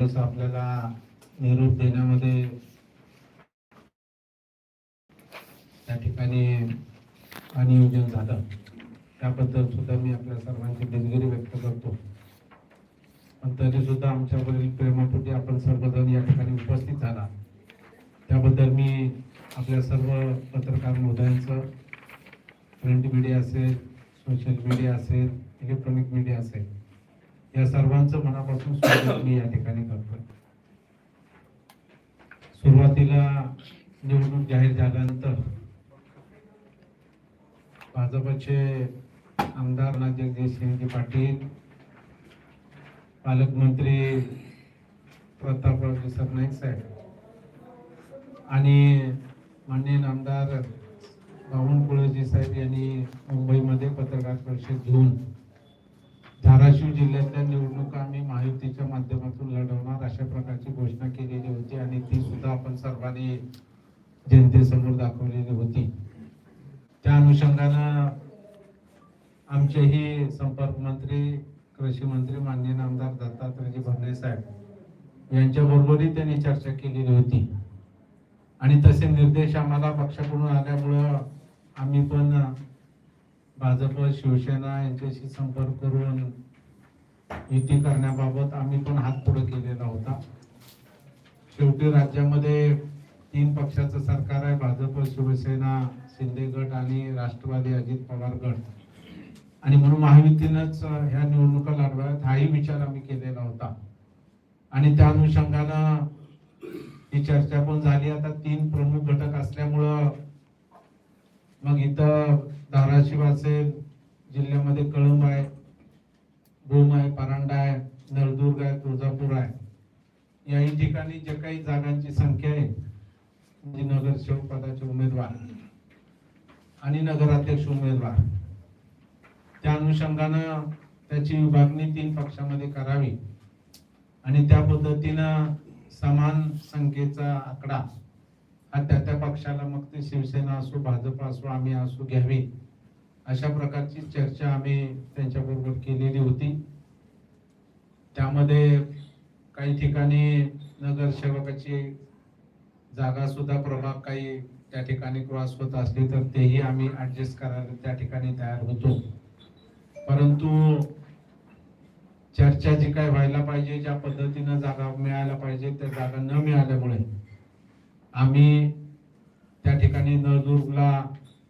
जसं आपल्याला निरोप देण्यामध्ये त्या ठिकाणी अनियोजन झालं. त्याबद्दल सुद्धा मी आपल्या सर्वांची दिलगिरी व्यक्त करतो. पण तरी सुद्धा आमच्यावरील प्रेमापोटी आपण सर्वजण या ठिकाणी उपस्थित झाला. त्याबद्दल मी आपल्या सर्व पत्रकार महोदयांचं प्रिंट मीडिया असेल सोशल मीडिया असेल इलेक्ट्रॉनिक मीडिया असेल या सर्वांचं मनापासून स्वागत मी या ठिकाणी करतो सुरुवातीला निवडणूक जाहीर झाल्यानंतर भाजपचे आमदार जगदीशसिंहजी पाटील पालकमंत्री प्रतापरावजी सरनाईक साहेब आणि माननीय आमदार बावनकुळेजी साहेब यांनी मुंबईमध्ये पत्रकार परिषद घेऊन धाराशिव जिल्ह्यातल्या निवडणुका आम्ही महायुतीच्या माध्यमातून लढवणार अशा प्रकारची घोषणा केलेली होती आणि ती सुद्धा आपण सर्वांनी जनतेसमोर दाखवलेली होती. त्या अनुषंगानं आमचेही संपर्क मंत्री कृषी मंत्री माननीय आमदार दत्तात्रयजी भरणे साहेब यांच्या बरोबरही त्यांनी चर्चा केलेली होती. आणि तसे निर्देश आम्हाला पक्षाकडून आल्यामुळं आम्ही पण भाजप शिवसेना यांच्याशी संपर्क करून युती करण्याबाबत आम्ही पण हात पुढे केलेला होता. शेवटी राज्यामध्ये तीन पक्षाचं सरकार आहे भाजप शिवसेना शिंदे गट आणि राष्ट्रवादी अजित पवार गट. आणि म्हणून महायुतीनंच ह्या निवडणुका लढवाव्यात हाही विचार आम्ही केलेला होता. आणि त्या अनुषंगानं ही चर्चा पण झाली. आता तीन प्रमुख घटक असल्यामुळं मग इथं धाराशिव असेल जिल्ह्यामध्ये कळंब आहे भूम आहे परांडा आहे नळदुर्ग आहे तुळजापूर आहे. याही ठिकाणी जे काही जागांची संख्या आहे म्हणजे नगरसेवक पदाचे उमेदवार आणि नगराध्यक्ष उमेदवार. त्या अनुषंगानं त्याची विभागणी तीन पक्षामध्ये करावी आणि त्या पद्धतीनं समान संख्येचा आकडा आणि त्या त्या पक्षाला मग ते शिवसेना असो भाजप असो आम्ही असो घ्यावी. अशा प्रकारची चर्चा आम्ही त्यांच्याबरोबर केलेली होती. त्यामध्ये काही ठिकाणी नगरसेवकाची जागा सुद्धा प्रभाग काही त्या ठिकाणी क्रॉस होत असली तर तेही आम्ही ऍडजस्ट करायला त्या ठिकाणी तयार होतो. परंतु चर्चा जी काय व्हायला पाहिजे ज्या पद्धतीनं जागा मिळायला पाहिजे त्या जागा न मिळाल्यामुळे आम्ही त्या ठिकाणी नळदुर्गला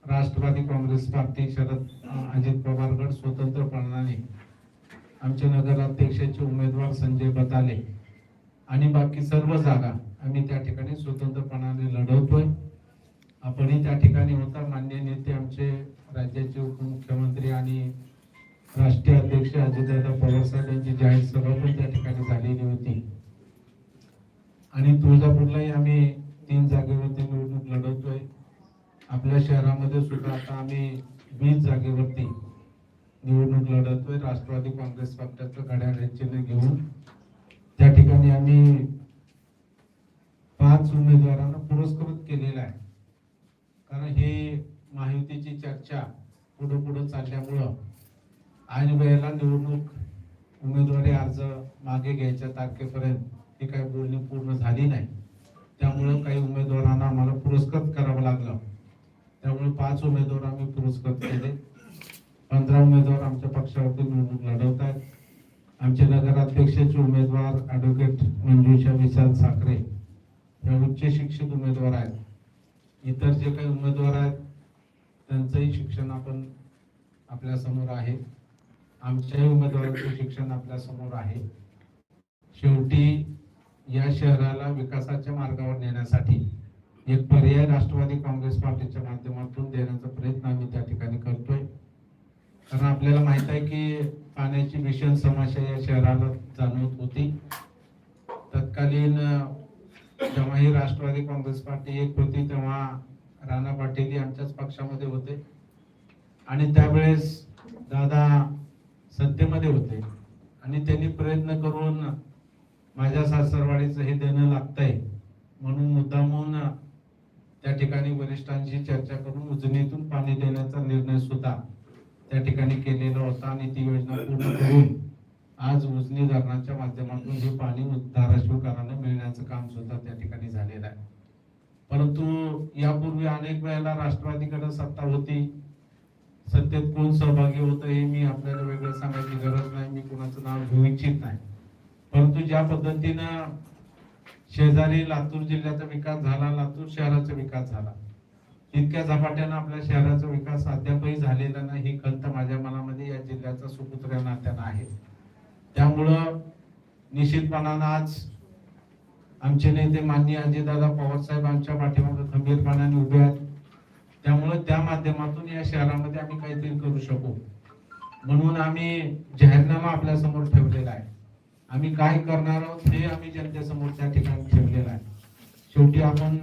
राष्ट्रवादी काँग्रेस पार्टी शरद अजित पवारगड स्वतंत्र स्वतंत्रपणाने आमचे नगराध्यक्षाचे उमेदवार संजय बताले आणि बाकी सर्व जागा आम्ही त्या ठिकाणी स्वतंत्रपणाने लढवतोय. आपणही त्या ठिकाणी होता. मान्य नेते आमचे राज्याचे उपमुख्यमंत्री आणि राष्ट्रीय अध्यक्ष अजितदादा पवार साहेब यांची जाहीर सभा पण त्या ठिकाणी झालेली होती. आणि तुळजापूरलाही आम्ही तीन जागेवरती निवडणूक लढवतोय. आपल्या शहरामध्ये सुद्धा आता आम्ही वीस जागेवरती निवडणूक लढवतोय. राष्ट्रवादी काँग्रेस पक्षाचं घड्याळ चिन्ह घेऊन. त्या ठिकाणी आम्ही पाच उमेदवारांना पुरस्कृत केलेला आहे. कारण हे माहितीची चर्चा पुढे पुढे चालल्यामुळं ऐन वेळेला निवडणूक उमेदवारी अर्ज मागे घ्यायच्या तारखेपर्यंत ही काही बोलणी पूर्ण झाली नाही. त्यामुळं काही उमेदवारांना आम्हाला पुरस्कृत करावं लागलं. त्यामुळे पाच उमेदवार आम्ही पुरस्कृत केले. पंधरा उमेदवार आमच्या पक्षावरती निवडणूक लढवत आहेत. आमचे नगराध्यक्षाचे उमेदवार ॲडव्होकेट मंजुषा विसाद साखरे हे उच्च शिक्षित उमेदवार आहेत. इतर जे काही उमेदवार आहेत त्यांचंही शिक्षण आपण आपल्यासमोर आहे. आमच्याही उमेदवारांचं शिक्षण आपल्यासमोर आहे. शेवटी या शहराला विकासाच्या मार्गावर नेण्यासाठी एक पर्याय राष्ट्रवादी काँग्रेस पार्टीच्या माध्यमातून देण्याचा प्रयत्न आम्ही त्या ठिकाणी करतोय. कारण आपल्याला माहीत आहे की पाण्याची भीषण समस्या या शहराला जाणवत होती. तत्कालीन जेव्हा ही राष्ट्रवादी काँग्रेस पार्टी एक होती तेव्हा राणा पाटील आमच्याच पक्षामध्ये होते. आणि त्यावेळेस दादा सत्तेमध्ये होते. आणि त्यांनी प्रयत्न करून माझ्या सासरवाडीचं हे देणं लागतंय. म्हणून मुद्दामून त्या ठिकाणी वरिष्ठांशी चर्चा करून उजनीतून पाणी देण्याचा निर्णय सुद्धा त्या ठिकाणी केलेला होता आणि ती योजना पूर्ण करून आज उजनी धरणाच्या माध्यमातून हे पाणी धाराशिवकरांना मिळण्याचं काम सुद्धा त्या ठिकाणी झालेलं आहे. परंतु यापूर्वी अनेक वेळेला राष्ट्रवादीकडे सत्ता होती. सत्तेत कोण सहभागी होतं हे मी आपल्याला वेगळं सांगायची गरज नाही मी कोणाचं नाव घेऊ इच्छित नाही. परंतु ज्या पद्धतीनं शेजारी लातूर जिल्ह्याचा विकास झाला लातूर शहराचा विकास झाला इतक्या झपाट्यानं आपल्या शहराचा विकास अद्यापही झालेला नाही ही खंत माझ्या मनामध्ये या जिल्ह्याचा सुपुत्र नात्यानं आहे. त्यामुळं निश्चितपणानं आज आमचे नेते माननीय अजितदादा पवार साहेब आमच्या पाठीमागे खंबीरपणाने उभे आहेत. त्यामुळं त्या माध्यमातून या शहरामध्ये आम्ही काहीतरी करू शकू. म्हणून आम्ही जाहीरनामा आपल्यासमोर ठेवलेला आहे. आम्ही काय करणार आहोत हे आम्ही जनतेसमोर त्या ठिकाणी ठेवलेलं आहे. शेवटी आपण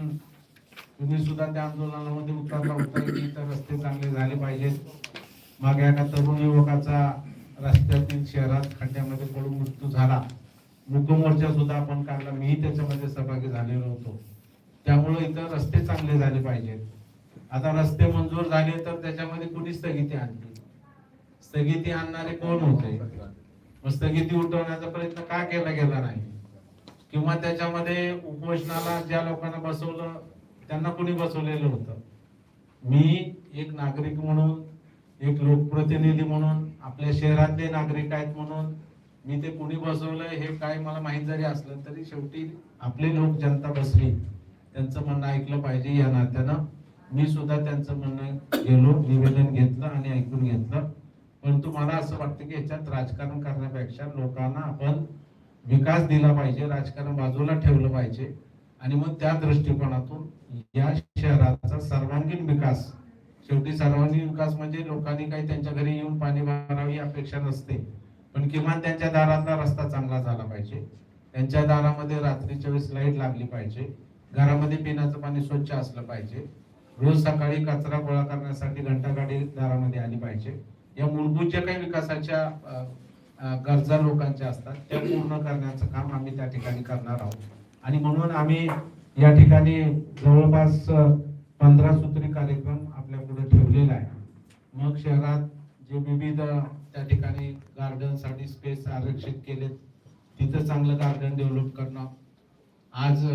तुम्ही सुद्धा त्या आंदोलनामध्ये उतरला होता की इतर रस्ते चांगले झाले पाहिजेत. मागे एका तरुण युवकाचा रस्त्यातील शहरात खड्ड्यामध्ये पडून मृत्यू झाला. मुकमोर्चा सुद्धा आपण काढला. मीही त्याच्यामध्ये सहभागी झालेलो होतो. त्यामुळे इथं रस्ते चांगले झाले पाहिजेत. आता रस्ते मंजूर झाले तर त्याच्यामध्ये कुणी स्थगिती आणली स्थगिती आणणारे कोण होते? स्थगिती उठवण्याचा प्रयत्न का केला गेला नाही? किंवा त्याच्यामध्ये उपोषणाला ज्या लोकांना बसवलं त्यांना कुणी बसवलेलं होतं? मी एक नागरिक म्हणून एक लोकप्रतिनिधी म्हणून आपल्या शहरातले नागरिक आहेत म्हणून मी ते कुणी बसवलं हे काय मला माहीत जरी असलं तरी शेवटी आपले लोक जनता बसली. त्यांचं म्हणणं ऐकलं पाहिजे या नात्यानं. मी सुद्धा त्यांचं म्हणणं गेलो निवेदन घेतलं आणि ऐकून घेतलं. परंतु मला असं वाटतं की याच्यात राजकारण करण्यापेक्षा लोकांना आपण विकास दिला पाहिजे राजकारण बाजूला ठेवलं पाहिजे आणि मग त्या दृष्टिकोनातून या शहराचा सर्वांगीण विकास शेवटी सर्वांगीण विकास म्हणजे लोकांनी काही त्यांच्या घरी येऊन पाणी भरावी अपेक्षा नसते पण किमान त्यांच्या दारातला रस्ता चांगला झाला पाहिजे. त्यांच्या दारामध्ये रात्रीच्या वेळेस लाइट लागली पाहिजे घरामध्ये पिण्याचं पाणी स्वच्छ असलं पाहिजे रोज सकाळी कचरा गोळा करण्यासाठी घंटागाडी दारामध्ये आली पाहिजे. या मूलभूत ज्या काही विकासाच्या गरजा लोकांच्या असतात त्या पूर्ण करण्याचं काम आम्ही त्या ठिकाणी करणार आहोत. आणि म्हणून आम्ही या ठिकाणी जवळपास पंधरा सूत्री कार्यक्रम आपल्या पुढे ठेवलेला आहे. मग शहरात जे विविध त्या ठिकाणी गार्डनसाठी स्पेस आरक्षित केलेत तिथं चांगलं गार्डन डेव्हलप करणं. आज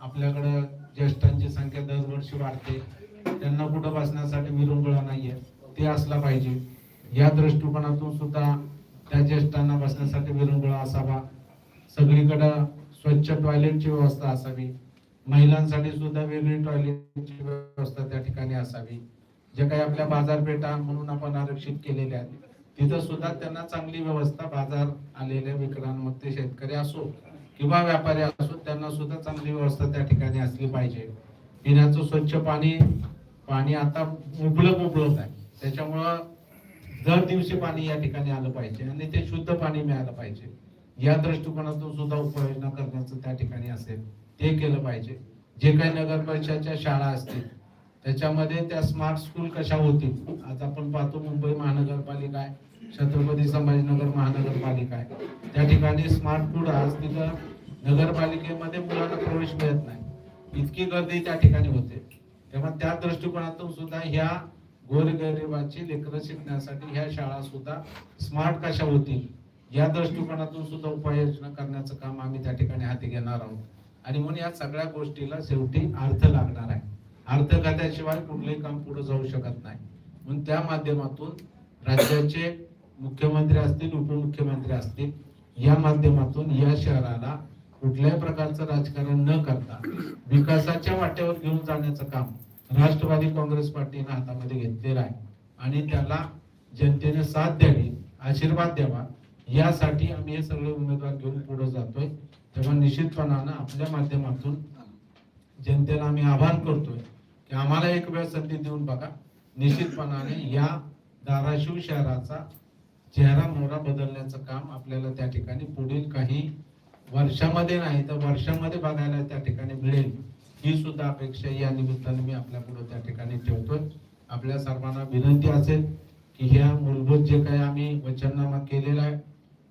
आपल्याकडं ज्येष्ठांची संख्या दरवर्षी वाढते. त्यांना कुठं बसण्यासाठी विरंगुळा आहे ते असला पाहिजे. या दृष्टिकोनातून सुद्धा त्या ज्येष्ठांना बसण्यासाठी विरंगुळा असावा. सगळीकडं स्वच्छ टॉयलेटची व्यवस्था असावी. महिलांसाठी सुद्धा वेगळी टॉयलेटची व्यवस्था त्या ठिकाणी असावी. जे काही आपल्या बाजारपेठा म्हणून आपण आरक्षित केलेल्या आहेत तिथं सुद्धा त्यांना चांगली व्यवस्था बाजार आलेल्या विक्रांमध्ये शेतकरी असो किंवा व्यापारी असो त्यांना सुद्धा चांगली व्यवस्था त्या ठिकाणी असली पाहिजे. पिण्याचं स्वच्छ पाणी पाणी आता उपलब्ध उपलब्ध आहे. त्याच्यामुळं दर दिवशी पाणी या ठिकाणी आलं पाहिजे आणि ते शुद्ध पाणी मिळालं पाहिजे. या दृष्टिकोनातून सुद्धा उपाययोजना करण्याचं त्या ठिकाणी असेल ते केलं पाहिजे. जे काही नगर परिषदच्या शाळा असतील त्याच्यामध्ये त्या स्मार्ट स्कूल कशा होतील? आज आपण पाहतो मुंबई महानगरपालिका आहे छत्रपती संभाजीनगर महानगरपालिका आहे. त्या ठिकाणी स्मार्ट फूड आज तिथं नगरपालिकेमध्ये मुलांना प्रवेश मिळत नाही. इतकी गर्दी त्या ठिकाणी होते. तेव्हा त्या दृष्टिकोनातून सुद्धा ह्या गोरगरिबाची लेकरं शिकण्यासाठी ह्या शाळा सुद्धा स्मार्ट कशा होतील? या दृष्टिकोनातून सुद्धा उपाययोजना करण्याचं काम आम्ही त्या ठिकाणी हाती घेणार आहोत. आणि म्हणून या सगळ्या गोष्टीला शेवटी अर्थ लागणार आहे. अर्थ खात्याशिवाय कुठलंही काम पुढे जाऊ शकत नाही. म्हणून त्या माध्यमातून राज्याचे मुख्यमंत्री असतील उपमुख्यमंत्री असतील या माध्यमातून या शहराला कुठल्याही प्रकारचं राजकारण न करता विकासाच्या वाट्यावर घेऊन जाण्याचं काम राष्ट्रवादी काँग्रेस पार्टीने हातामध्ये घेतलेला आहे. आणि त्याला जनतेने साथ द्यावी आशीर्वाद द्यावा यासाठी आम्ही हे सगळे उमेदवार घेऊन पुढे जातोय. तेव्हा निश्चितपणानं आपल्या माध्यमातून जनतेला आम्ही आवाहन करतोय की आम्हाला एक वेळ संधी देऊन बघा. निश्चितपणाने या धाराशिव शहराचा चेहरा मोहरा बदलण्याचं काम आपल्याला त्या ठिकाणी पुढील काही वर्षामध्ये नाही तर वर्षामध्ये बघायला त्या ठिकाणी मिळेल. ही सुद्धा अपेक्षा या निमित्ताने मी आपल्या पुढे त्या ठिकाणी ठेवतोय. आपल्या सर्वांना विनंती असेल की ह्या मूलभूत जे काही आम्ही वचननामा केलेला आहे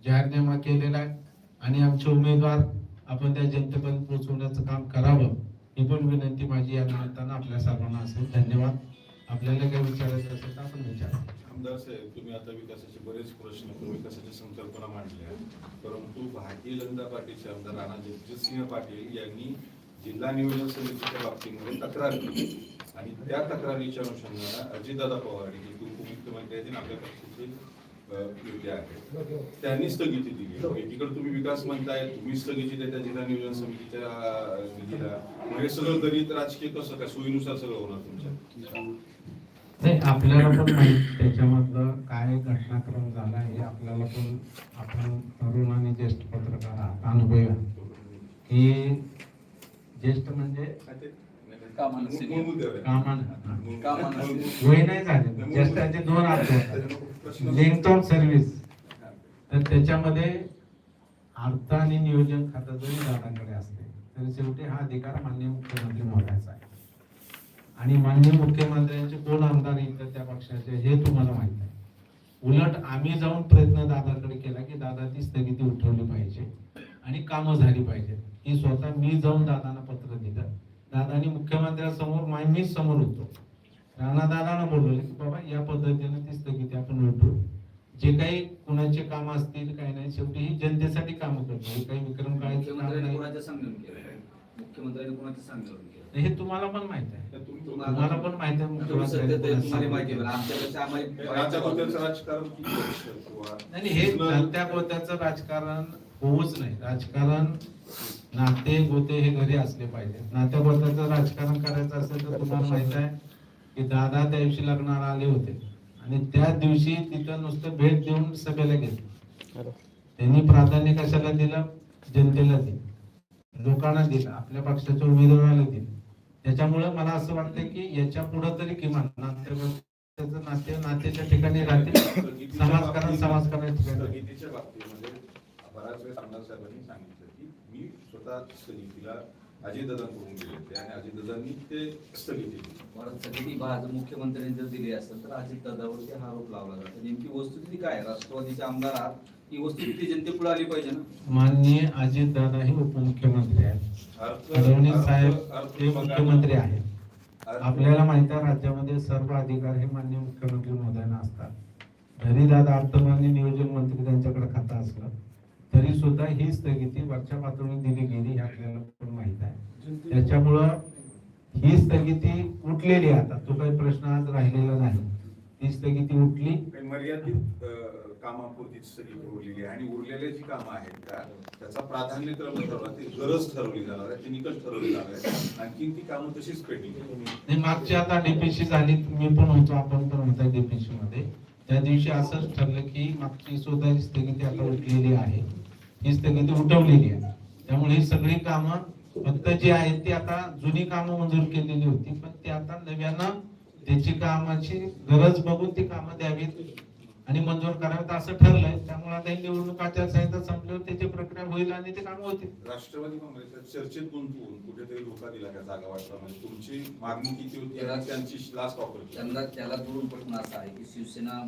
जाहीरनामा केलेला आहे आणि आमचे उमेदवार आपण त्या जनतेपर्यंत पोहोचवण्याचं काम करावं ही पण विनंती माझी या निमित्तानं आपल्या सर्वांना असेल. धन्यवाद. आपल्याला काय विचारायचं असेल तर आपण विचार. आमदार साहेब तुम्ही आता विकासाचे बरेच प्रश्न विकासाच्या संकल्पना मांडल्या. परंतु भारतीय जनता पार्टीचे आमदार राणा जगजितसिंह पाटील यांनी जिल्हा नियोजन समितीच्या बाबतीमध्ये तक्रार केली. आणि त्या तक्रारीच्या अनुषंगाने अजितदादा पवार हे की उपमुख्यमंत्री आहेत आपल्या पक्षाचे नेते आहेत. त्यांनी स्थगिती दिली. एकीकडे तुम्ही विकास म्हणताय तुम्ही स्थगिती देता जिल्हा नियोजन समितीच्या निधीला. मग हे सगळं गणित राजकीय कसं काय? सोयीनुसार सगळं होणार तुमच्या? नाही आपल्याला पण माहीत त्याच्यामधलं काय घटनाक्रम झाला हे आपल्याला पण आपण तरुण आणि ज्येष्ठ पत्रकार आहात अनुभवी. की ज्येष्ठ म्हणजे? वय नाही झाले. ज्येष्ठाचे दोन अर्थ लेंथ ऑफ सर्व्हिस तर त्याच्यामध्ये अर्थ आणि नियोजन खातं जरी दादाकडे असते. तरी शेवटी हा अधिकार माननीय मुख्यमंत्री महोदयाचा आहे. आणि माननीय मुख्यमंत्र्यांचे कोण आमदार येतात त्या पक्षाचे हे तुम्हाला माहीत आहे. उलट आम्ही जाऊन प्रयत्न दादाकडे केला की दादा ती स्थगिती उठवली पाहिजे आणि कामं झाली पाहिजे ही स्वतः मी जाऊन दादांना पत्र दिलं दादानी मुख्यमंत्र्यांसमोर मा- मीच समोर होतो. राणा दादांना बोलवलं की बाबा या पद्धतीने ती स्थगिती आपण उठवू जे काही कुणाचे काम असतील काही नाही शेवटी ही जनतेसाठी काम करतो काही विक्रम काळाचे नाही. सांगून केलं मुख्यमंत्र्यांनी हे तुम्हाला पण माहीत आहे. तुम्हाला पण माहीत आहे मुख्यमंत्र्यांनी हे हे गोत्याचं राजकारण होऊच नाही. राजकारण नाते गोते हे घरी असले पाहिजे. नात्या गोत्याचं राजकारण करायचं असेल तर तुम्हाला माहीत आहे की दादा त्या दिवशी लग्नाला आले होते. आणि त्या दिवशी तिथं नुसतं भेट देऊन सभेला गेले. त्यांनी प्राधान्य कशाला दिलं? जनतेला दिलं. लोकांना दिलं. आपल्या पक्षाच्या उमेदवाराला दिलं. त्याच्यामुळे मला असं वाटतं की याच्यापुढे तरी किमान नाते नाते नातेच्या ठिकाणी राहतील. समाजकारण समाजकारण ठिकाणी. राहतील. वेळेस आमदार साहेबांनी सांगितलं. की मी स्वतः स्थगितीला अजितदादांकडून गेले होते. आणि अजितदादांनी ते स्थगिती दिली. सगळी भाज मुख्यमंत्र्यांनी जर दिली असेल तर अजित दादावरती हा आरोप लावला जातो. नेमकी वस्तुस्थिती काय आहे? राष्ट्रवादीचे आमदार आहात ही वस्तुस्थिती जनतेपुढे आली पाहिजे ना? माननीय अजित दादा हे उपमुख्यमंत्री आहेत. अर्थ- फडणवीस साहेब हे मुख्यमंत्री आहेत. आपल्याला माहीत आहे राज्यामध्ये सर्व अधिकार हे माननीय मुख्यमंत्री महोदयांना असतात. जरी दादा अर्थमान्य नियोजन मंत्री त्यांच्याकडे खातं असलं. तरी सुद्धा ही स्थगिती वरच्या पातळीवर दिली गेली हे आपल्याला पण माहीत आहे. त्याच्यामुळं ही स्थगिती उठलेली आता. तो काही प्रश्न आज राहिलेला नाही. ती स्थगिती उठली. मर्यादित अ, कामापुरतीच स्थगिती उरलेली आणि उरलेले जी कामं आहेत का? त्याचा प्राधान्यक्रम ठरवला ती गरज ठरवली जाणार आहे ती निकष ठरवली जाणार आहे आणखी ती कामं तशीच मागची आता डीपीसी झाली मी पण होतो आपण पण होता डीपीसी मध्ये. त्या दिवशी असंच ठरलं की मागची सुद्धा स्थगिती आता उठलेली आहे. ही स्थगिती उठवलेली आहे. त्यामुळे ही सगळी कामं फक्त जी आहेत ती आता जुनी कामं मंजूर केलेली होती पण ती आता नव्यानं त्याची कामाची गरज बघून ती कामं द्यावीत आणि मंजूर करावीत असं ठरलंय. त्यामुळे आता ही निवडणूक आचारसंहिता संपल्यावर त्याची प्रक्रिया होईल आणि ते कामं होतील. राष्ट्रवादी काँग्रेसच्या चर्चेत गुंतवून कुठेतरी धोका दिला का जागा वाटला म्हणजे तुमची मागणी किती होती त्यांची लास्ट ऑफर त्यांना त्याला दोन प्रश्न असा आहे की शिवसेना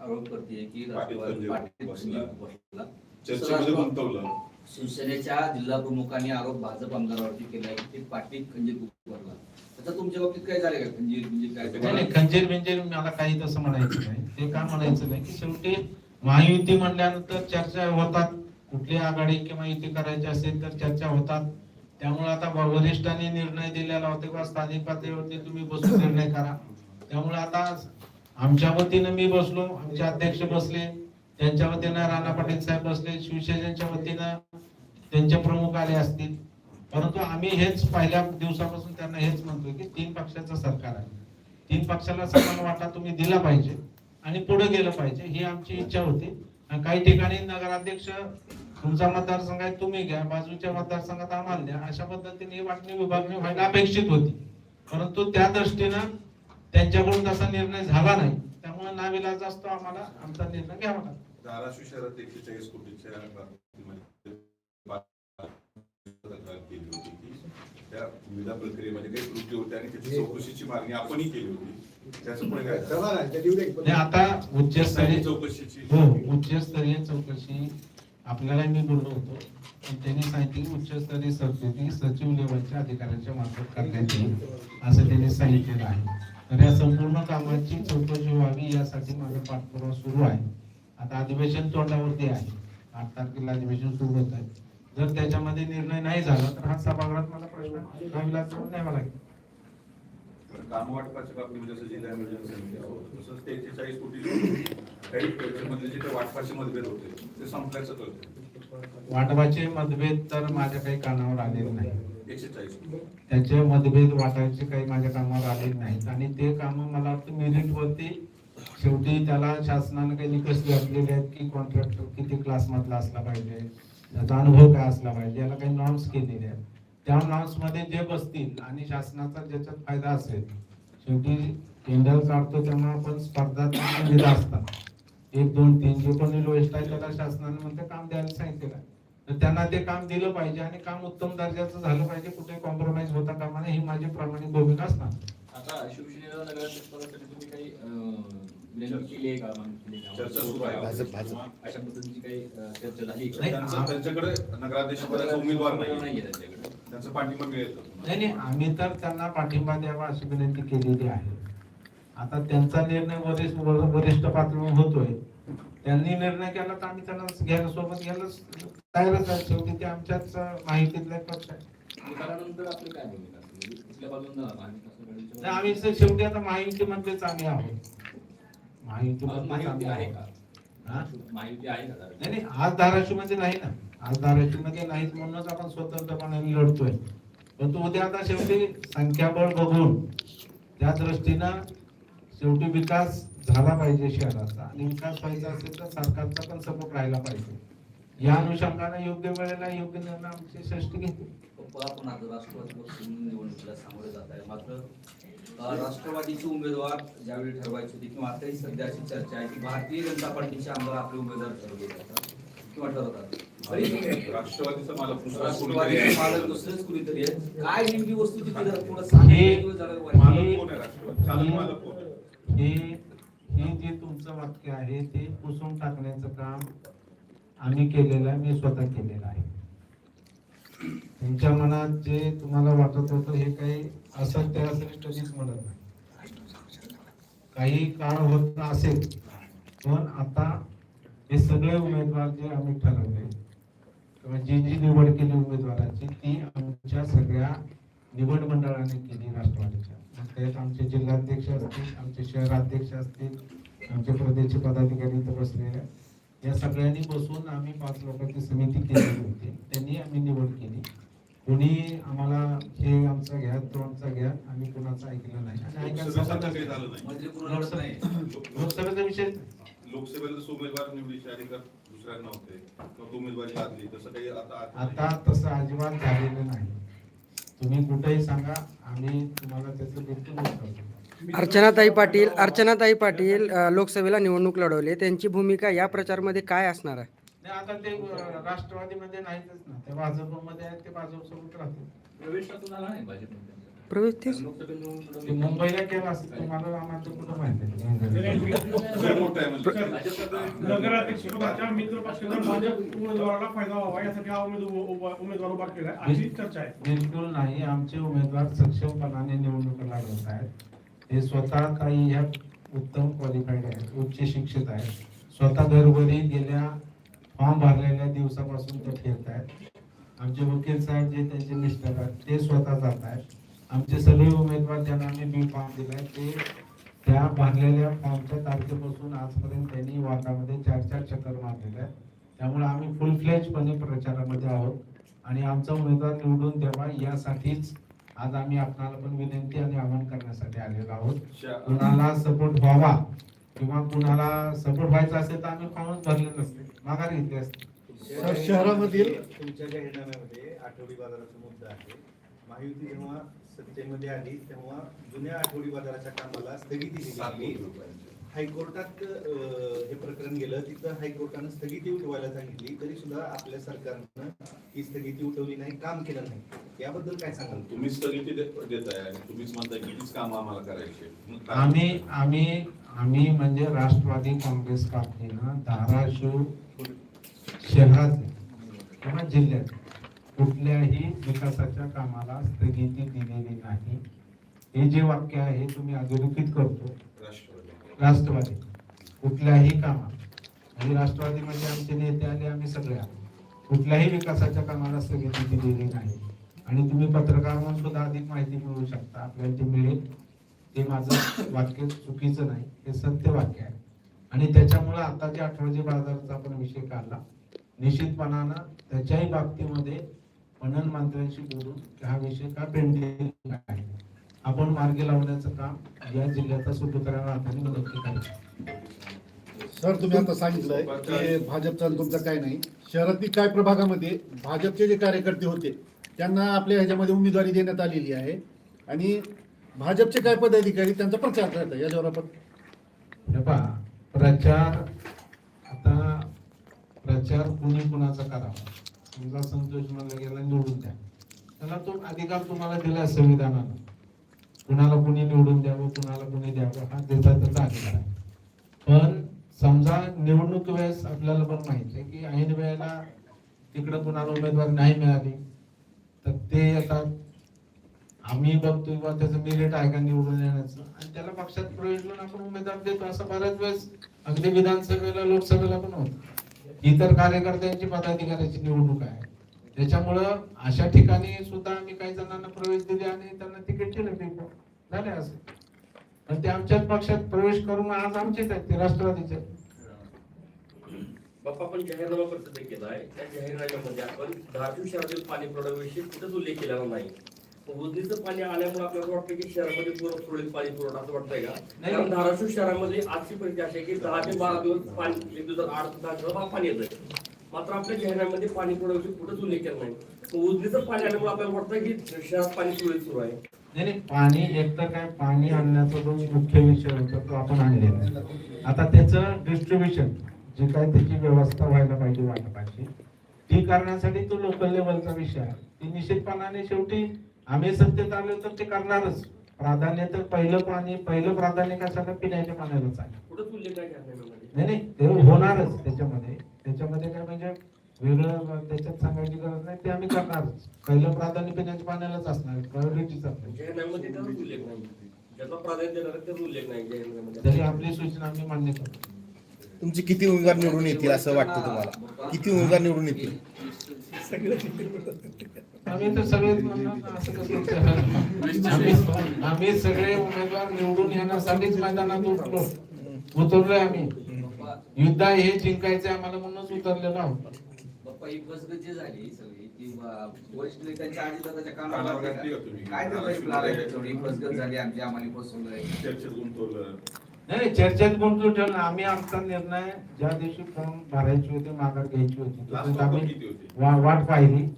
आरोप करते की राष्ट्रवादी पाटील बसला. चर्चेमध्ये गुंतवलं. शिवसेनेच्या जिल्हा प्रमुखांनी आरोप भाजप आमदारावरती केलाय की ते पाटील खंजीर उभारला त्याचा तुमच्या बाबतीत काय झालं का? खंजीर म्हणजे काय खंजीर बिंजीर मला काही तसं म्हणायचं नाही. ते का म्हणायचं नाही की शेवटी महायुती म्हणल्यानंतर चर्चा होतात. कुठली आघाडी किंवा युती करायची असेल तर चर्चा होतात. त्यामुळे आता वरिष्ठांनी निर्णय दिलेला होता किंवा स्थानिक पातळीवरती तुम्ही बसून निर्णय करा. त्यामुळे आता आमच्या वतीनं मी बसलो आमचे अध्यक्ष बसले त्यांच्या वतीनं राणा पाटील साहेब बसले शिवसेनेच्या वतीनं त्यांचे प्रमुख आले असतील. परंतु आम्ही हेच पहिल्या दिवसापासून त्यांना हेच म्हणतोय की तीन पक्षाचं सरकार आहे. तीन पक्षाला समान वाटा तुम्ही दिला पाहिजे आणि पुढे गेलं पाहिजे ही आमची इच्छा होती. काही ठिकाणी नगराध्यक्ष तुमचा मतदारसंघ आहे तुम्ही घ्या बाजूच्या मतदारसंघात आम्हाला द्या. अशा पद्धतीने ही वाटणी विभागणी व्हायला अपेक्षित होती. परंतु त्या दृष्टीनं त्यांच्याकडून तसा निर्णय झाला नाही. त्यामुळे नाविलाज असतो आम्हाला आमचा निर्णय घ्यावा लागला धाराशिव शहरात एक्केचाळीस कोटीच्या बाबतीमध्ये तक्रार केली होती की त्या प्रक्रियेमध्ये काही त्रुटी होत्या आणि त्याची चौकशीची मागणी आपणही केली होती. त्याचं पुढे काय? आणि आता उच्चस्तरीय चौकशीची. हो उच्चस्तरीय चौकशी आपल्याला मी बोललो होतो. पण त्यांनी सांगितले की उच्चस्तरीय समिती सचिव लेवलच्या अधिकाऱ्यांच्या मार्फत करण्यात येईल असं त्यांनी सांगितलेलं आहे. तर या संपूर्ण कामाची चौकशी व्हावी यासाठी माझा पाठपुरावा सुरू आहे. आता अधिवेशन तोंडावरती आहे. आठ तारखेला अधिवेशन सुरू होत आहे. जर त्याच्यामध्ये निर्णय नाही झाला तर हा सभागृहात मला प्रश्न न्यावा लागेल. काम वाटपाच्या बाबतीत जसं जिल्हा नियोजन समिती आहे, तसंच कोटी काही जे काही वाटपाचे मतभेद होते ते संपल्याचं कळतं. वाटवाचे मतभेद तर माझ्या काही कानावर आलेले नाही त्याचे मतभेद वाटायचे काही माझ्या कामावर आलेले नाहीत. आणि ते काम मला वाटतं मेरिट वरती शेवटी त्याला शासनाने काही निकष घातलेले आहेत की कॉन्ट्रॅक्टर किती क्लास मधला असला पाहिजे त्याचा अनुभव काय असला पाहिजे याला काही नॉर्म्स केलेले आहेत. त्या नॉर्म्समध्ये जे बसतील आणि शासनाचा ज्याच्यात फायदा असेल शेवटी टेंडर काढतो तेव्हा आपण स्पर्धात्मक म्हणजे असतात एक दोन तीन जे कोणी लोएस्ट आहे त्याला शासनाने म्हणते काम द्यायला सांगितलेलं आहे. त्यांना ते काम दिलं पाहिजे आणि काम उत्तम दर्जाचं झालं पाहिजे कुठे कॉम्प्रोमाइज होता कामा नये ही माझी प्रामाणिक भूमिका असणार आता शिवसेनेला नगराध्यक्षपदासाठी तुम्ही काही अं, विनंती केली आहे का मागणी केली आहे का? चर्चा सुरू आहे. भाजप भाजप अशा पद्धतीची काही अं, चर्चा झाली का? नाही, त्यांचं त्यांच्याकडे नगराध्यक्ष पदाचा उमेदवार नाही नाहीये त्यांच्याकडे त्यांचं पाठिंबा मिळेल का तुम्हाला? नाही नाही आम्ही तर त्यांना पाठिंबा द्यावा अशी विनंती केलेली आहे आता त्यांचा निर्णय वरिष्ठ वर- वरिष्ठ पातळीवर होतोय त्यांनी निर्णय केला तर आम्ही त्यांना घ्यायला सोबत घ्यायला तयारच आहे शेवटी ते आमच्याच माहितीतला पक्ष आहे निकालानंतर आपली काय भूमिका असेल? म्हणजे कुठल्या बाजूने जाणार? आम्ही स- शेवटी आता माहितीमध्येच आम्ही आहोत माहितीमध्येच माहिती आम्ही आहे आहोत का हा? माहिती आहे का जरा? नाही नाही आज धाराशिवमध्ये नाही ना आज धाराशिवमध्ये नाहीत म्हणूनच आपण स्वतंत्रपणे लढतोय पण तो उद्या आता शेवटी संख्याबळ बघून त्या दृष्टीनं शेवटी विकास झाला पाहिजे शहराचा आणि विकास व्हायचा असेल तर सरकारचा पण सपोर्ट राहायला पाहिजे. या अनुषंगाने योग्य वेळेला योग्य निर्णय आमची सृष्टी घेते आपण आज राष्ट्रवादी पक्ष निवडणुकीला सामोरे जात आहे. मात्र राष्ट्रवादीचे उमेदवार ज्यावेळी ठरवायचे होते किंवा आताही सध्या अशी चर्चा आहे की भारतीय जनता पार्टीचे आमदार आपले उमेदवार ठरवले जातात किंवा ठरवतात. राष्ट्रवादीचा मला दुसरा कोणीतरी राष्ट्रवादीचे आहे. मालक दुसरेच कुणीतरी आहे? काय नेमकी वस्तू तिथे जरा थोडं सांगा. हे- तुमचं वाक्य आहे ते पुसून टाकण्याचं काम आम्ही केलेलं आहे मी स्वतः केलेलं आहे. तुमच्या मनात जे तुम्हाला वाटत होतं हे काही असत्य असेल कधीच म्हणत नाही. काही काळ होत असेल पण आता हे सगळे उमेदवार जे आम्ही ठरवले किंवा जी जी निवड केली उमेदवाराची ती आमच्या सगळ्या निवड मंडळाने केली राष्ट्रवादीच्या. त्यात आमचे जिल्हाध्यक्ष असतील आमचे शहराध्यक्ष असतील आमचे प्रदेशचे पदाधिकारी इथं बसलेले आहेत. या सगळ्यांनी बसून आम्ही पाच लोकांची समिती केलेली होती. त्यांनी आम्ही निवड केली. कोणी आम्हाला हे आमचं घ्या तो आमचा घ्या आम्ही कोणाचं ऐकलं नाही. नाही. लोकसभेचा विषय? लोकसभेला जसं उमेदवार निवडीचे अधिकार दुसऱ्यांना होते. उमेदवारी तसं काही आता आता तसं अजिबात झालेलं नाही. तुम्ही कुठेही सांगा. आम्ही तुम्हाला त्याचं बिलकुल. अर्चनाताई पाटील अर्चनाताई पाटील लोकसभेला निवडणूक लढवली. त्यांची भूमिका या प्रचारमध्ये काय असणार आहे? नाही आता ते अं, राष्ट्रवादीमध्ये नाहीतच ना. ते भाजपमध्ये आहेत ते भाजप सोबत राहतील. प्रवेशातून आला नाही भाजपमध्ये प्रवेश तेच. मुंबईला केलं तुम्हाला आम्हाला कुठं माहिती बिलकुल नाही. आमचे उमेदवार सक्षमपणाने निवडणूक लढवत आहेत. हे स्वतः काही ह्या उत्तम क्वालिफाईड आहेत उच्च शिक्षित आहेत. स्वतः घरोघरी गेल्या फॉर्म भरलेल्या दिवसापासून ते फिरत आहेत. आमचे वकील साहेब जे त्यांचे मिस्टर आहेत ते स्वतः जात आहेत. आमचे सगळे उमेदवार ज्यांना आम्ही बी फॉर्म दिलाय ते त्या भरलेल्या फॉर्मच्या तारखेपासून आजपर्यंत त्यांनी वाटामध्ये चार चार चक्कर मारलेले आहेत. त्यामुळे आम्ही फुल फ्लेजपणे प्रचारामध्ये आहोत. आणि आमचा उमेदवार निवडून द्यावा यासाठीच आज आम्ही आपणाला पण विनंती आणि आवाहन करण्यासाठी आलेलो आहोत. कुणाला सपोर्ट व्हावा किंवा कुणाला सपोर्ट व्हायचा असेल तर आम्ही फॉर्मच भरले नसते माघार घेतली असते. शहरामधील तुमच्या जाहीरनाम्यामध्ये आठवडी बाजाराचा मुद्दा आहे. महायुती जेव्हा सत्तेमध्ये आली तेव्हा जुन्या आठवडी बाजाराच्या कामाला स्थगिती दिली हायकोर्टात हे प्रकरण गेलं तिथं हायकोर्टानं स्थगिती उठवायला सांगितली तरी सुद्धा आपल्या सरकारनं ही स्थगिती उठवली नाही काम केलं नाही. याबद्दल काय सांगाल? तुम्ही स्थगिती दे- देताय आणि तुम्हीच म्हणताय की हीच कामं आम्हाला करायची? आम्ही आम्ही आम्ही म्हणजे राष्ट्रवादी काँग्रेस पार्टीनं धाराशिव शहरात किंवा जिल्ह्यात कुठल्याही विकासाच्या कामाला स्थगिती दिलेली नाही. हे जे वाक्य आहे हे तुम्ही अधोरेखित करतो. राष्ट्रवादी कुठल्याही कामात. आणि राष्ट्रवादी म्हणजे आमचे नेते आले आम्ही सगळे आलो कुठल्याही विकासाच्या कामाला स्थगिती दिलेली नाही. आणि तुम्ही पत्रकार म्हणून सुद्धा अधिक माहिती मिळवू शकता. आपल्याला ते मिळेल. ते माझं वाक्य चुकीचं नाही. हे सत्य वाक्य आहे. आणि त्याच्यामुळे आता जे अठराशे बाजाराचा आपण विषय काढला निश्चितपणानं त्याच्याही बाबतीमध्ये पणन मंत्र्यांशी बोलून हा विषय का पेंडिंग आहे? आपण मार्गी लावण्याचं काम या जिल्ह्याचा सुपुत्रांना हाताने नक्की करायचं सर तुम्ही आता सांगितलंय की भाजपचा तुमचा काय नाही. शहरातील काय प्रभागामध्ये भाजपचे जे कार्यकर्ते होते त्यांना आपल्या ह्याच्यामध्ये उमेदवारी देण्यात आलेली आहे. आणि भाजपचे काय पदाधिकारी त्यांचा प्रचार करतात याच्यावर आपण प्रचार आता प्रचार कुणी कुणाचा करावा? समजा संतोष मला गेला निवडून द्या. त्याला तो अधिकार तुम्हाला दिला संविधानानं. कुणाला कुणी निवडून द्यावं कुणाला कुणी द्यावं हा त्याचा त्याचा अधिकार आहे. पण समजा निवडणूक वेळेस आपल्याला पण माहीत आहे की ऐन वेळेला तिकडं कुणाला उमेदवार नाही मिळाली तर ते आता आम्ही बघतोय बा त्याचं मेरिट आहे का निवडून येण्याचं. आणि त्याला पक्षात प्रवेश आपण उमेदवार देतो असं बऱ्याच वेळेस अगदी विधानसभेला लोकसभेला पण होत. इतर कार्यकर्त्यांची पदाधिकाऱ्याची निवडणूक आहे. त्याच्यामुळं अशा ठिकाणी सुद्धा आम्ही काही जणांना प्रवेश दिले आणि त्यांना तिकीट दिलं. झाले असं पण ते आमच्याच पक्षात प्रवेश करून आज आमचेच आहेत ते राष्ट्रवादीचे. बाप्पा आपण जाहीरनामा प्रसिद्ध केला आहे त्या जाहीरनाम्यामध्ये आपण धाराशिव शहरातील पाणी पुरवठ्याविषयी कुठेच उल्लेख केलेला नाही उजनीचं पाणी आल्यामुळे आपल्याला वाटतं की शहरामध्ये पूर्ण सुरळीत पाणी पुरवठा असं वाटतंय का नाही. कारण धाराशिव शहरामध्ये आजची परिस्थिती अशी आहे की दहा ते बारा दिवस पाणी एक दिवसात आठ दहा पाणी येतं मात्र आपल्या जाहीरनाम्यामध्ये पाणी पुरवठ्याविषयी कुठेच उल्लेख केला नाही उजनीचं पाणी आल्यामुळे आपल्याला वाटतं की शहरात पाणी सुरळीत सुरू आहे. नाही नाही पाणी एकतर काय पाणी आणण्याचा जो मुख्य विषय होता तो आपण आणलेला आता त्याचं डिस्ट्रीब्युशन जे काय त्याची व्यवस्था व्हायला पाहिजे वाटपाची ती करण्यासाठी तो लोकल लेवलचा विषय आहे. ती निश्चितपणाने शेवटी आम्ही सत्तेत आलो तर ते करणारच. प्राधान्य तर पहिलं पाणी पहिलं प्राधान्य कशाला? पिण्याच्या पाण्यालाच आहे नाही नाही ते होणारच त्याच्यामध्ये. त्याच्यामध्ये काय म्हणजे वेगळं त्याच्यात सांगायची गरज नाही ते आम्ही करणारच पहिलं प्राधान्य पिण्याच्या पाण्यालाच असणार प्रायोरिटीच आपली जाहीरनाम्यामध्ये त्याचाच उल्लेख नाही. ज्याचा प्राधान्य देणार आहे त्याचा उल्लेख नाही जाहीरनाम्यामध्ये तरी आपली सूचना आम्ही मान्य करतो. तुमचे किती उमेदवार निवडून येतील असं वाटतं तुम्हाला? किती उमेदवार निवडून येतील? आम्ही तर सगळे आम्ही आम्ही सगळे उमेदवार निवडून येण्यासाठीच मैदानात उतरलो उतरलोय आम्ही. युद्ध हे जिंकायचे आम्हाला म्हणूनच उतरलेलो आहोत. बाप्पा ही फसगत झाली सगळी. ती वरिष्ठ नेत्यांच्या आधी का? काय? ही फसगत झाली? आमची आम्हाला फसवलंय. चर्चेत गुंतवलं. नाही नाही, चर्चेत गुंतून ठेवलं. आम्ही आमचा निर्णय ज्या दिवशी फॉर्म भरायची होती माघार घ्यायची होती लास्ट तोपर्यंत ऑफर आम्ही किती होती? वा- वाट पाहिली.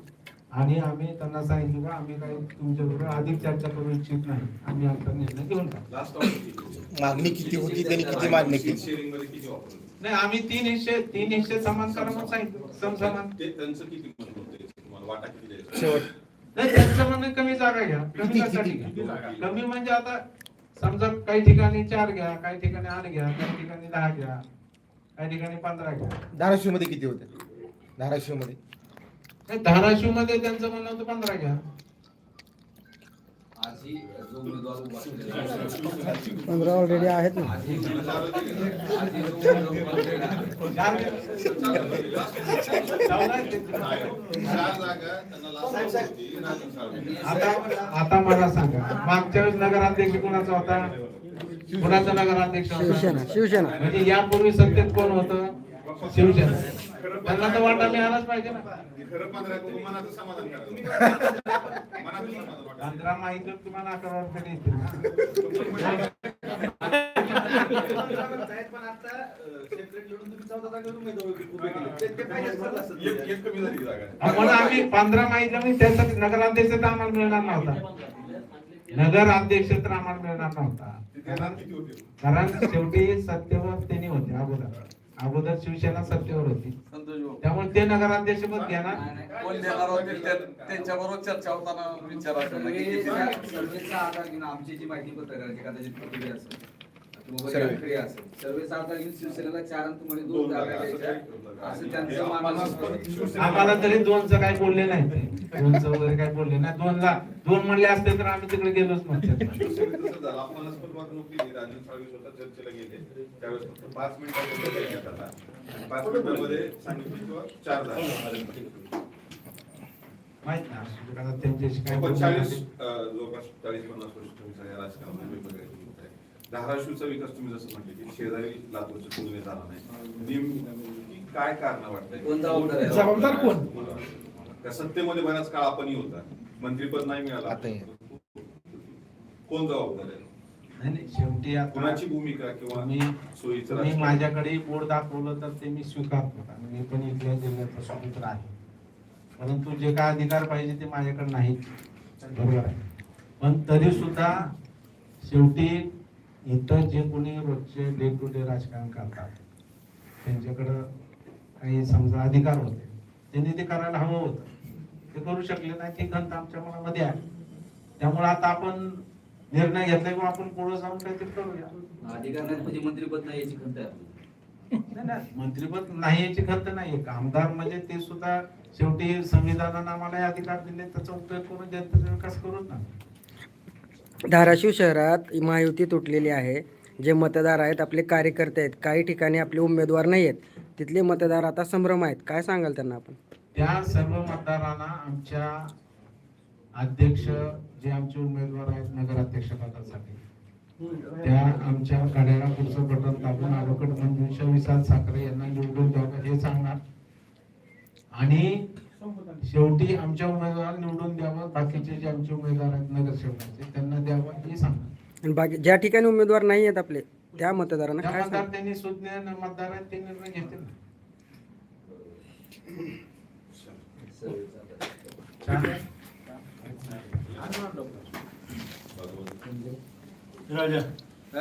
आणि आम्ही त्यांना सांगितलं बा आम्ही काही तुमच्याबरोबर अधिक चर्चा करू इच्छित नाही. आम्ही आमचा निर्णय घेऊन टाकू. लास्ट ऑफर किती होती? मागणी किती होती त्यांनी किती मागणी केली? शेअरिंगमध्ये किती ऑफर होती? नाही आम्ही तीन हिस्से तीन हिस्से समान करा म्हणून सांगितलं. समसमान. ते त्यांचं किती म्हणत होते? तुम्हाला वाटा किती द्यायचं? नाही त्यांचं म्हणणं कमी जागा घ्या. कमी कशासाठी घ्या? कमी म्हणजे आता समजा काही ठिकाणी चार घ्या काही ठिकाणी आठ घ्या काही ठिकाणी दहा घ्या काही ठिकाणी पंधरा घ्या. धाराशिवमध्ये किती होते? धाराशिवमध्ये नाही, धाराशिवमध्ये त्यांचं म्हणणं होतं पंधरा घ्या. जो उमेदवार उभा पंधरा ऑलरेडी आहेत ना. आता आता मला सांगा मागच्या वेळेस नगराध्यक्ष कोणाचा होता? कोणाचा नगराध्यक्ष शिवसेना शिवसेना. म्हणजे यापूर्वी सत्तेत कोण होतं? शिवसेना. त्यांना तर वाटा मिळालाच पाहिजे ना. खरं पंधरा माहिती तुम्हाला अकरा. पण आपण आम्ही पंधरा माहिती त्यासाठी नगराध्यक्ष तर आम्हाला मिळणार नव्हता. नगराध्यक्ष तर आम्हाला मिळणार नव्हता. देणार किती होते? कारण शेवटी सत्तेवर त्यांनी होते अगोदर. अगोदर शिवसेना सत्तेवर होती. त्यामुळे ते नगराध्यक्ष पण घेणार. नाही. कोण देणार होते? त्या- त्यांच्याबरोबर चर्चा होताना विचारायचं आधार घेऊन आमची जी माहिती पत्रकारांची कदाचित असेल. सर्वे. शिवसेनेला चार आणि तुम्हाला दोन जागा जागा असं द्यायच्या काही असं हे त्यांचं आम्हाला मानस आम्हाला तरी दोनचं काय बोलले नाही. दोनचं वगैरे काय बोलले नाही दोनला दोन म्हणले असते तर आम्ही तिकडे गेलोच नसते शिवसेनेत तसं झालं. आपणालाच पण वागणूक दिली. राजन साळवी स्वतः चर्चेला गेले त्यावेळेस फक्त पाच मिनिटाचा वेळ देण्यात आला. आणि पाच मिनिटामध्ये सांगितलं किंवा चार झाले माहीत ना आता त्यांच्याशी काय चाळीस. अं, जवळपास चाळीस पन्नास वर्ष वेगवेगळे केलेत आहे. धाराशिवचा विकास तुम्ही जसं म्हटले की शेजारी लातूरच्या तुलनेत झाला नाही. नेमकी काय कारण वाटतंय? कोण जबाबदार? त्या सत्तेमध्ये बराच काळ आपणही होता. मंत्रीपद नाही मिळालं. आता हे. कोण जबाबदार आहे? नाही नाही, शेवटी कोणाची भूमिका किंवा तुम्ही सोयीचं? माझ्याकडे बोर्ड दाखवलं तर ते मी स्वीकारतो कारण मी पण इथल्या जिल्ह्याचा स्वतंत्र आहे. परंतु जे काय अधिकार पाहिजे ते माझ्याकडे नाही बरोबर आहे. पण तरी सुद्धा शेवटी इथं जे कोणी रोजचे डे टू डे राजकारण करतात त्यांच्याकडं काही समजा अधिकार होते त्यांनी ते करायला हवं होतं. ते करू शकले नाही ती खंत आमच्या मनामध्ये आहे. त्यामुळे आता आपण निर्णय घेतला किंवा आपण पुढे जाऊन काहीतरी करूया. अधिकार नाही म्हणजे मंत्रीपद नाही याची खंत आहे. नाही, नाही, मंत्रिपद नाही याची खंत नाही आमदार म्हणजे ते सुद्धा शेवटी संविधानानं आम्हाला अधिकार दिले त्याचा उपयोग करून जनतेचा विकास करून ना धाराशिव शहरात महायुती तुटलेली आहे. जे मतदार आहेत आपले कार्यकर्ते आहेत काही ठिकाणी आपले उमेदवार नाही आहेत. तिथले मतदार आता संभ्रम आहेत. काय सांगाल त्यांना आपण? त्या सर्व मतदारांना आमच्या अध्यक्ष जे आमचे उमेदवार आहेत नगराध्यक्ष पदासाठी त्या आमच्या गाड्याला पुढचं बटन दाबून ॲडव्होकेट मंजुषा विशाल साखरे यांना निवडून द्यावं हे सांगणार. आणि शेवटी आमच्या उमेदवाराला निवडून द्यावं बाकीचे जे आमचे उमेदवार आहेत नगरसेवकांचे त्यांना द्यावं हे सांगणार आणि बाकी ज्या ठिकाणी उमेदवार नाही आहेत आपले त्या मतदारांना त्या काय मतदार त्यांनी सुज्ञ मतदार आहेत ते निर्णय घेतील ना. छान आहे. राजा